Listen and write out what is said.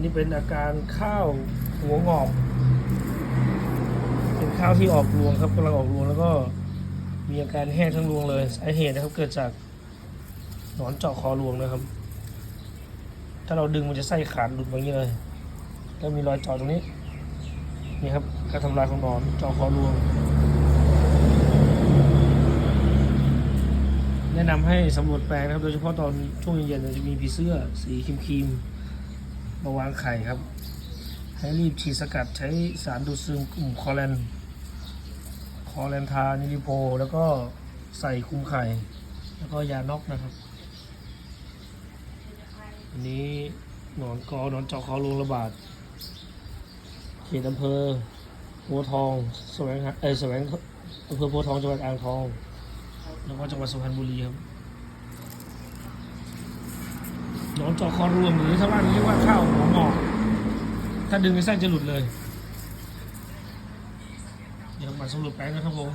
นนี้เป็นอาการข้าวหัวงอก เป็นข้าวที่ออกรวงครับกำลังออกรวงแล้วก็มีอาการแห้งทั้งรวงเลยสาเหตุนะครับ เกิดจากหนอนเจาะคอรวงนะครับ ถ้าเราดึงมันจะไส้ขาดหลุดมาอย่างนี้เลยแล้วมีรอยเจาะตรงนี้นี่ครับการทำลายของหนอนเจาะคอรวง แนะนำให้สำรวจแปลงนะครับ โดยเฉพาะตอนช่วงเย็นๆจะมีผีเสื้อสีครีมๆ มาวางไข่ครับ ให้รีบฉีดสกัดใช้สารดูดซึมกลุ่มคอแลนคอแลนทานิลิโพแล้วก็ใส่คุมไข่ แล้วก็ยานอกนะครับ อันนี้หนอนกอหนอนเจาะคอรูระบาด เขตอำเภอโพทองแสวงหาเอ้ยแสวงอำเภอโพทองจังหวัดอ่างทอง แล้วก็จังหวัดสุพรรณบุรีครับห นอนจอคอรวมหรือชาวบ้านเรียกว่าข้าวหัวงอกถ้าดึงไปสั้นจะหลุดเลย เดี๋ยวมาสรุปแปลงนะครับผม